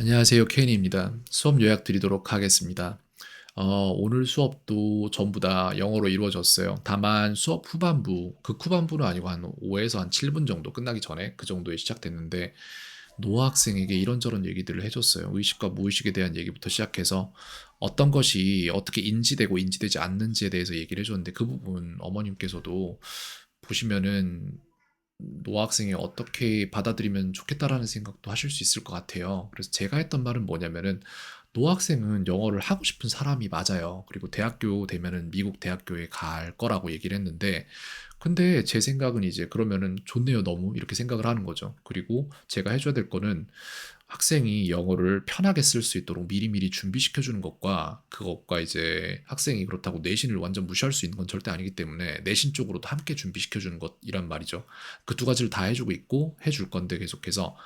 안녕하세요. 케인입니다. 수업 요약 드리도록 하겠습니다. 어, 오늘 수업도 전부 다 영어로 이루어졌어요. 다만 수업 후반부, 극 후반부는 아니고 한 5에서 한 7분 정도 끝나기 전에 그 정도에 시작됐는데 노아 학생에게 이런저런 얘기들을 해줬어요. 의식과 무의식에 대한 얘기부터 시작해서 어떤 것이 어떻게 인지되고 인지되지 않는지에 대해서 얘기를 해줬는데 그 부분 어머님께서도 보시면은 노아 학생이 어떻게 받아들이면 좋겠다라는 생각도 하실 수 있을 것 같아요. 그래서 제가 했던 말은 뭐냐면은 노아 학생은 영어를 하고 싶은 사람이 맞아요. 그리고 대학교 되면은 미국 대학교에 갈 거라고 얘기를 했는데 근데 제 생각은 이제 그러면은 좋네요, 너무 이렇게 생각을 하는 거죠. 그리고 제가 해줘야 될 거는 학생이 영어를 편하게 쓸 수 있도록 미리미리 준비시켜 주는 것과 그것과 이제 학생이 그렇다고 내신을 완전 무시할 수 있는 건 절대 아니기 때문에 내신 쪽으로도 함께 준비시켜 주는 것이란 말이죠. 그 두 가지를 다 해주고 있고 해줄 건데 계속해서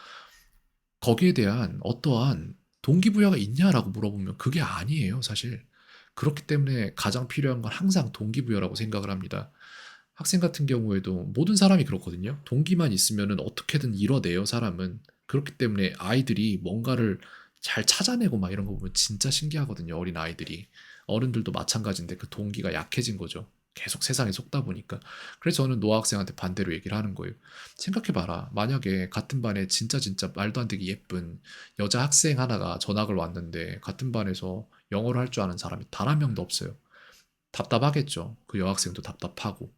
거기에 대한 어떠한 동기부여가 있냐라고 물어보면 그게 아니에요, 사실. 그렇기 때문에 가장 필요한 건 항상 동기부여라고 생각을 합니다. 학생 같은 경우에도 모든 사람이 그렇거든요. 동기만 있으면은 어떻게든 이뤄내요, 사람은. 그렇기 때문에 아이들이 뭔가를 잘 찾아내고 막 이런 거 보면 진짜 신기하거든요, 어린 아이들이. 어른들도 마찬가지인데 그 동기가 약해진 거죠. 계속 세상에 속다 보니까. 그래서 저는 노아 학생한테 반대로 얘기를 하는 거예요. 생각해봐라. 만약에 같은 반에 진짜 진짜 말도 안 되게 예쁜 여자 학생 하나가 전학을 왔는데 같은 반에서 영어를 할 줄 아는 사람이 단 한 명도 없어요. 답답하겠죠. 그 여학생도 답답하고.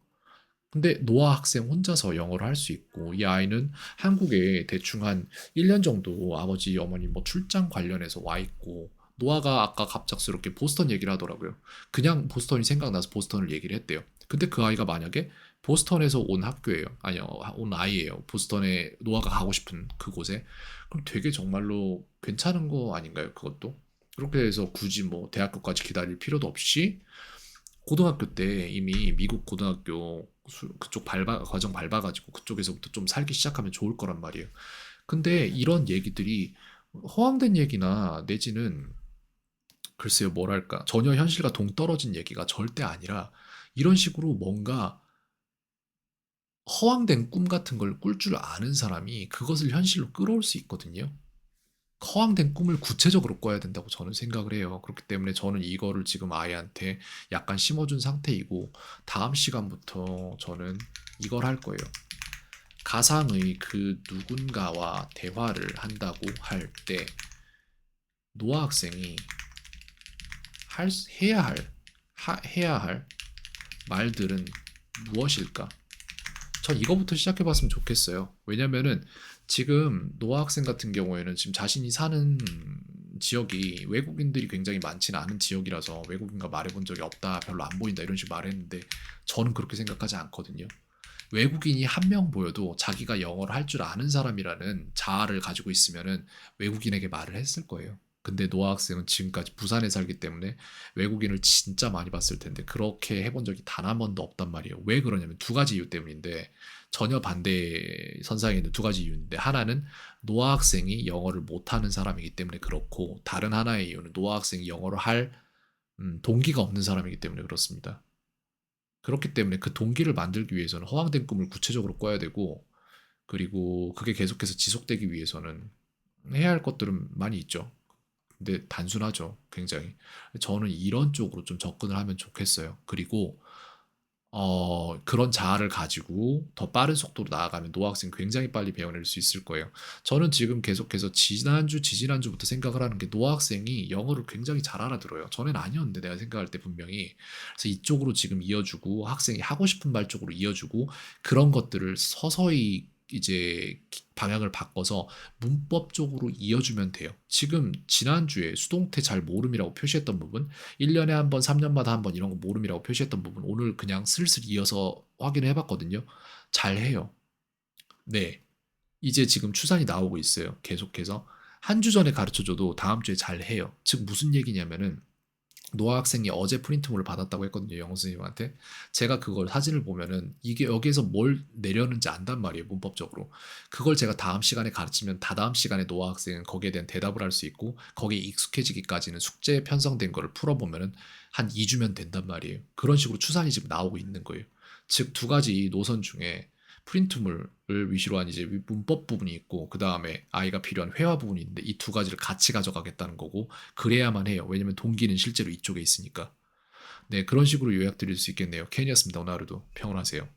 근데 노아 학생 혼자서 영어를 할 수 있고 이 아이는 한국에 대충 한 1년 정도 아버지 어머니 뭐 출장 관련해서 와 있고 노아가 아까 갑작스럽게 보스턴 얘기를 하더라고요. 그냥 보스턴이 생각나서 보스턴을 얘기를 했대요. 근데 그 아이가 만약에 보스턴에서 온 학교예요. 아니요, 온 아이예요. 보스턴에 노아가 가고 싶은 그곳에. 그럼 되게 정말로 괜찮은 거 아닌가요? 그것도? 그렇게 해서 굳이 뭐 대학교까지 기다릴 필요도 없이 고등학교 때 이미 미국 고등학교 수- 그쪽 밟아 과정 밟아가지고 그쪽에서부터 좀 살기 시작하면 좋을 거란 말이에요. 근데 이런 얘기들이 허황된 얘기나 내지는 글쎄요 뭐랄까 전혀 현실과 동떨어진 얘기가 절대 아니라 이런 식으로 뭔가 허황된 꿈 같은 걸 꿀 줄 아는 사람이 그것을 현실로 끌어올 수 있거든요. 허황된 꿈을 구체적으로 꿔야 된다고 저는 생각을 해요. 그렇기 때문에 저는 이거를 지금 아이한테 약간 심어준 상태이고 다음 시간부터 저는 이걸 할 거예요. 가상의 그 누군가와 대화를 한다고 할 때 노아 학생이 할, 해야 할, 하- 해야 할 말들은 무엇일까? 전 이거부터 시작해 봤으면 좋겠어요. 왜냐면은 지금 노아 학생 같은 경우에는 지금 자신이 사는 지역이 외국인들이 굉장히 많지는 않은 지역이라서 외국인과 말해본 적이 없다, 별로 안 보인다 이런 식으로 말했는데 저는 그렇게 생각하지 않거든요. 외국인이 한 명 보여도 자기가 영어를 할 줄 아는 사람이라는 자아를 가지고 있으면은 외국인에게 말을 했을 거예요. 근데 노아 학생은 지금까지 부산에 살기 때문에 외국인을 진짜 많이 봤을 텐데 그렇게 해본 적이 단 한 번도 없단 말이에요. 왜 그러냐면 두 가지 이유 때문인데 전혀 반대 선상에 있는 두 가지 이유인데 하나는 노아 학생이 영어를 못하는 사람이기 때문에 그렇고 다른 하나의 이유는 노아 학생이 영어를 할 음, 동기가 없는 사람이기 때문에 그렇습니다. 그렇기 때문에 그 동기를 만들기 위해서는 허황된 꿈을 구체적으로 꿔야 되고 그리고 그게 계속해서 지속되기 위해서는 해야 할 것들은 많이 있죠. 근데 단순하죠. 굉장히. 저는 이런 쪽으로 좀 접근을 하면 좋겠어요. 그리고 어, 그런 자아를 가지고 더 빠른 속도로 나아가면 노학생 굉장히 빨리 배워낼 수 있을 거예요. 저는 지금 계속해서 지난주, 지지난주부터 생각을 하는 게 노학생이 영어를 굉장히 잘 알아들어요. 전엔 아니었는데 내가 생각할 때 분명히. 그래서 이쪽으로 지금 이어주고 학생이 하고 싶은 말 쪽으로 이어주고 그런 것들을 서서히 이제 방향을 바꿔서 문법적으로 이어주면 돼요. 지금 지난주에 수동태 잘 모름이라고 표시했던 부분, 1년에 한 번, 3년마다 한 번 이런 거 모름이라고 표시했던 부분, 오늘 그냥 슬슬 이어서 확인을 해봤거든요. 잘 해요. 네. 이제 지금 추산이 나오고 있어요. 계속해서. 한 주 전에 가르쳐줘도 다음 주에 잘 해요. 즉, 무슨 얘기냐면은, 노아 학생이 어제 프린트물을 받았다고 했거든요. 영어 선생님한테. 제가 그걸 사진을 보면은 이게 여기에서 뭘 내려는지 안단 말이에요. 문법적으로. 그걸 제가 다음 시간에 가르치면 다다음 시간에 노아 학생은 거기에 대한 대답을 할 수 있고 거기에 익숙해지기까지는 숙제에 편성된 거를 풀어보면은 한 2주면 된단 말이에요. 그런 식으로 추산이 지금 나오고 있는 거예요. 즉 두 가지 노선 중에 프린트물을 위주로 한 이제 문법 부분이 있고 그 다음에 아이가 필요한 회화 부분이 있는데 이 두 가지를 같이 가져가겠다는 거고 그래야만 해요. 왜냐면 동기는 실제로 이쪽에 있으니까. 네 그런 식으로 요약 드릴 수 있겠네요. 캔이었습니다. 오늘 하루도 평온하세요.